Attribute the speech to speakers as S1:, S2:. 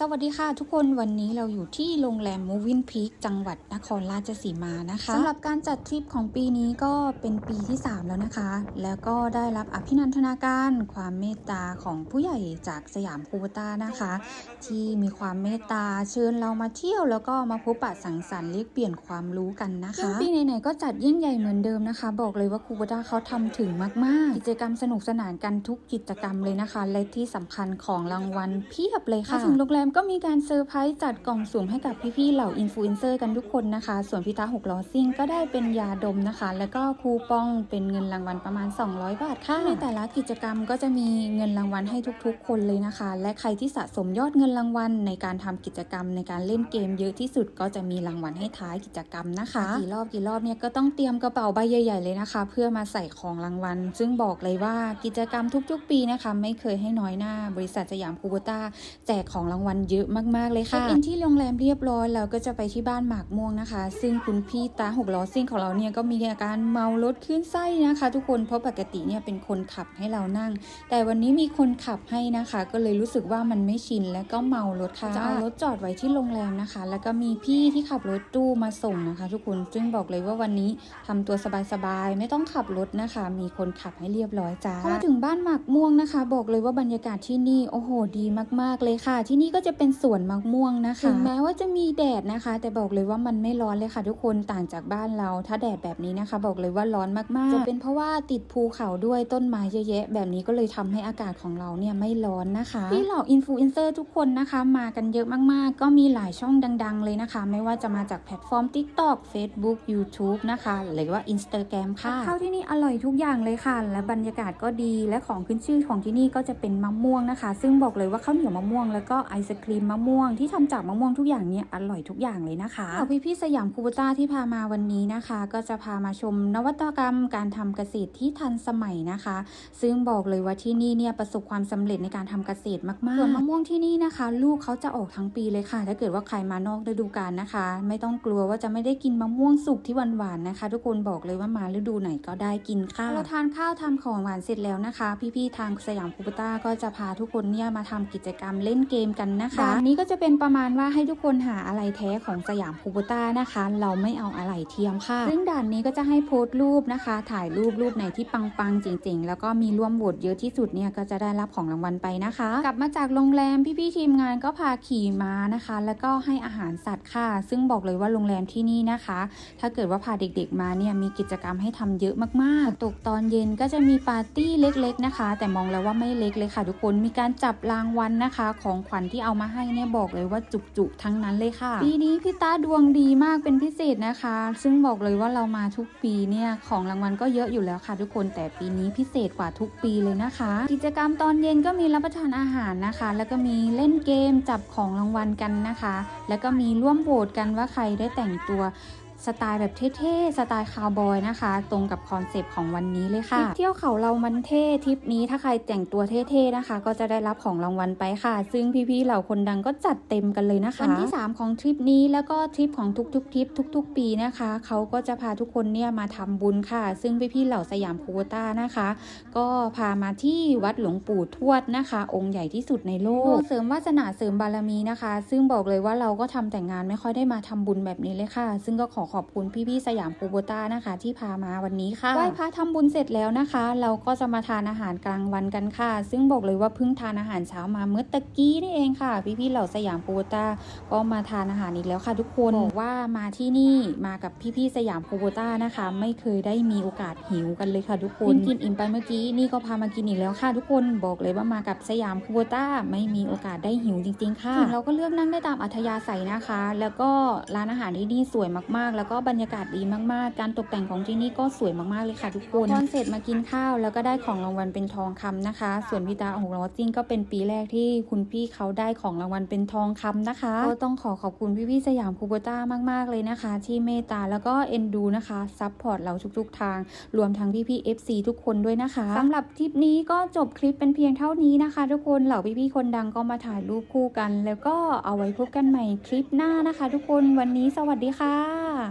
S1: สวัสดีค่ะทุกคนวันนี้เราอยู่ที่โรงแรม Moving Peak จังหวัดนครราชสีมานะคะสำหรับการจัดทริปของปีนี้ก็เป็นปีที่ 3 แล้วนะคะ แล้วก็ได้รับอภินันทนาการ ความเมตตาของผู้ใหญ่จากสยามคูบตานะคะ ที่มีความเมตตาเชิญเรามาเที่ยวแล้วก็มาพบปะสังสรรค์เรียกเปลี่ยนความรู้กันนะคะปีไหนๆก็จัดยิ่งใหญ่เหมือนเดิมนะคะ บอกเลยว่าคูบต้าเขาทำถึงมากๆ กิจกรรมสนุกสนานกันทุกกิจกรรมเลยนะคะ และที่สำคัญของรางวัลเพียบเลยค่ะถึงโรงแรมก็มีการเซอร์ไพรส์จัดกล่องสุ่มให้กับพี่ๆเหล่าอินฟลูเอนเซอร์กันทุกคนนะคะ ส่วนพี่ตาหกล้อซิ่งก็ได้เป็นยาดมนะคะ แล้วก็คูปองเป็นเงินรางวัลประมาณ 200 บาทค่ะในแต่ละกิจกรรมก็จะมีเงินรางวัลให้ทุกๆ คนเลยนะคะ และใครที่สะสมยอดเงินรางวัลในการทำกิจกรรมในการเล่นเกมเยอะที่สุดก็จะมีรางวัลให้ท้ายกิจกรรมนะคะกี่รอบกี่รอบเนี่ยก็ต้องเตรียมกระเป๋าใบใหญ่ๆเลยนะคะ เพื่อมาใส่ของรางวัล ซึ่งบอกเลยว่ากิจกรรมทุกๆ ปีนะคะ ไม่เคยให้น้อยหน้า บริษัทสยามคูโบต้าแจกของรางวัลเยอะมากๆเลยค่ะเช็คอินที่โรงแรมเรียบร้อยแล้วก็จะไปที่บ้านหมากม่วงนะคะ ซึ่งคุณพี่ตาหกล้อซิ่งของเราเนี่ยก็มีอาการเมารถขึ้นไส้นะคะ ทุกคนเพราะปกติเนี่ยเป็นคนขับให้เรานั่ง แต่วันนี้มีคนขับให้นะคะ ก็เลยรู้สึกว่ามันไม่ชินและก็เมารถค่ะจะเอารถจอดไว้ที่โรงแรมนะคะ แล้วก็มีพี่ที่ขับรถตู้มาส่งนะคะ ทุกคนซึ่งบอกเลยว่าวันนี้ทำตัวสบายๆไม่ต้องขับรถนะคะ มีคนขับให้เรียบร้อยจ้าพอถึงบ้านหมากม่วงนะคะ บอกเลยว่าบรรยากาศที่นี่โอ้โหดีมากๆเลยค่ะ ที่นี่ก็จะเป็นสวนมะม่วงนะคะถึงแม้ว่าจะมีแดดนะคะ แต่บอกเลยว่ามันไม่ร้อนเลยค่ะ ทุกคนต่างจากบ้านเรา ถ้าแดดแบบนี้นะคะ บอกเลยว่าร้อนมากๆ จะเป็นเพราะว่าติดภูเขาด้วยต้นไม้เยอะแยะแบบนี้ก็เลยทำให้อากาศของเราเนี่ยไม่ร้อนนะคะพี่เหล่าอินฟลูเอนเซอร์ทุกคนนะคะ มากันเยอะมากๆ ก็มีหลายช่องดัง ๆ เลยนะคะ ไม่ว่าจะมาจากแพลตฟอร์ม TikTok Facebook YouTube นะคะ หรือว่า Instagram ค่ะข้าวที่นี่อร่อยทุกอย่างเลยค่ะ และบรรยากาศก็ดีและของขึ้นชื่อของที่นี่ก็จะเป็นมะม่วงนะคะ ซึ่งบอกเลยว่าข้าวเหนียวมะม่วงแล้วก็ไอศครีมมะม่วงที่ทำจากมะม่วงทุกอย่างเนี่ยอร่อยทุกอย่างเลยนะคะพี่พี่ๆสยามคูโบต้าที่พามาวันนี้นะคะ ก็จะพามาชมนวัตกรรมการทำเกษตรที่ทันสมัยนะคะ ซึ่งบอกเลยว่าที่นี่เนี่ยประสบความสำเร็จในการทำเกษตรมากๆส่วนมะม่วงที่นี่นะคะ ลูกเขาจะออกทั้งปีเลยค่ะ ถ้าเกิดว่าใครมานอกฤดูกาลนะคะ ไม่ต้องกลัวว่าจะไม่ได้กินมะม่วงสุกที่หวานๆนะคะ ทุกคนบอกเลยว่ามาฤดูไหนก็ได้กินค่ะเราทานข้าวทำของหวานเสร็จแล้วนะคะ พี่ๆทางสยามคูโบต้าก็จะพาทุกคนเนี่ยมาทำกิจกรรมเล่นเกมกันนะคะอันนี้ก็จะเป็นประมาณว่าให้ทุกคนหาอะไรแท้ของสยามคูโบต้านะคะ เราไม่เอาอะไรเทียมค่ะ ซึ่งด่านนี้ก็จะให้โพสต์รูปนะคะ ถ่ายรูปรูปไหนที่ปังๆจริง ๆ แล้วก็มีร่วมโหวตเยอะที่สุดเนี่ยก็จะได้รับของรางวัลไปนะคะ กลับมาจากโรงแรมพี่ๆทีมงานก็พาขี่ม้านะคะ แล้วก็ให้อาหารสัตว์ค่ะ ซึ่งบอกเลยว่าโรงแรมที่นี่นะคะ ถ้าเกิดว่าพาเด็กๆมาเนี่ยมีกิจกรรมให้ทำเยอะมากๆ ตกตอนเย็นก็จะมีปาร์ตี้เล็กๆนะคะ แต่มองแล้วว่าไม่เล็กเลยค่ะ ทุกคนมีการจับรางวัลนะคะ ของขวัญที่เอามาให้เนี่ยบอกเลยว่าจุกๆทั้งนั้นเลยค่ะ ปีนี้พี่ตาดวงดีมากเป็นพิเศษนะคะ ซึ่งบอกเลยว่าเรามาทุกปีเนี่ยของรางวัลก็เยอะอยู่แล้วค่ะ ทุกคนแต่ปีนี้พิเศษกว่าทุกปีเลยนะคะ กิจกรรมตอนเย็นก็มีรับประทานอาหารนะคะ แล้วก็มีเล่นเกมจับของรางวัลกันนะคะ แล้วก็มีร่วมโหวตกันว่าใครได้แต่งตัว สไตล์แบบเท่ๆ สไตล์คาวบอยนะคะ ตรงกับคอนเซปต์ของวันนี้เลยค่ะทริปเที่ยวเขาเรามันเท่ทริปนี้ถ้าใครแต่งตัวเท่ๆนะคะ ก็จะได้รับของรางวัลไปค่ะ ซึ่งพี่ๆเหล่าคนดังก็จัดเต็มกันเลยนะคะวันที่ 3 ของทริปนี้แล้วก็ทริปของทุกๆทริปทุก ๆ ปีนะคะเขาก็จะพาทุกคนเนี่ยมาทำบุญค่ะ ซึ่งพี่ๆเหล่าสยามโควต้านะคะ ก็พามาที่วัดหลวงปู่ทวดนะคะ องค์ใหญ่ที่สุดในโลกเสริมวาสนาเสริมบารมีนะคะ ซึ่งบอกเลยว่าเราก็ทำแต่งงานไม่ค่อยได้มาทำบุญแบบนี้เลยค่ะ ซึ่งก็ขอขอบคุณพี่ๆสยามปูโบต้านะคะ ที่พามาวันนี้ค่ะไหว้พระทำบุญเสร็จแล้วนะคะ เราก็จะมาทานอาหารกลางวันกันค่ะ ซึ่งบอกเลยว่าเพิ่งทานอาหารเช้ามาเมื่อตะกี้นี่เองค่ะ พี่ๆเหล่าสยามปูโบต้าก็มาทานอาหารอีกแล้วค่ะ ทุกคนบอกว่ามาที่นี่มากับพี่ๆสยามปูโบต้านะคะ ไม่เคยได้มีโอกาสหิวกันเลยค่ะ ทุกคนกินอิ่มไปเมื่อกี้นี่ก็พามากินอีกแล้วค่ะ ทุกคนบอกเลยว่ามากับสยามคูโบต้าไม่มีโอกาสได้หิวจริง ๆ ค่ะเราก็เลือกนั่งได้ตามอัธยาศัยนะคะ แล้วก็ร้านอาหารที่นี่สวยมากๆแล้วก็บรรยากาศดีมากๆ การตกแต่งของที่นี่ก็สวยมากๆเลยค่ะทุกคนตอนเสร็จมากินข้าว แล้วก็ได้ของรางวัลเป็นทองคำนะคะ ส่วนพี่ตาของเราจริงก็เป็นปีแรกที่คุณพี่เขาได้ของรางวัลเป็นทองคำนะคะก็ต้องขอขอบคุณพี่ๆสยามคูโบต้ามากๆเลยนะคะ ที่เมตตาแล้วก็เอ็นดูนะคะซัพพอร์ตเราทุกๆ ทาง รวมทั้งพี่ๆ FC ทุกคนด้วยนะคะสำหรับทริปนี้ก็จบคลิปเป็นเพียงเท่านี้นะคะ ทุกคนเหล่าพี่ๆคนดังก็มาถ่ายรูปคู่กัน แล้วก็เอาไว้พบกันใหม่คลิปหน้านะคะ ทุกคนวันนี้สวัสดีค่ะ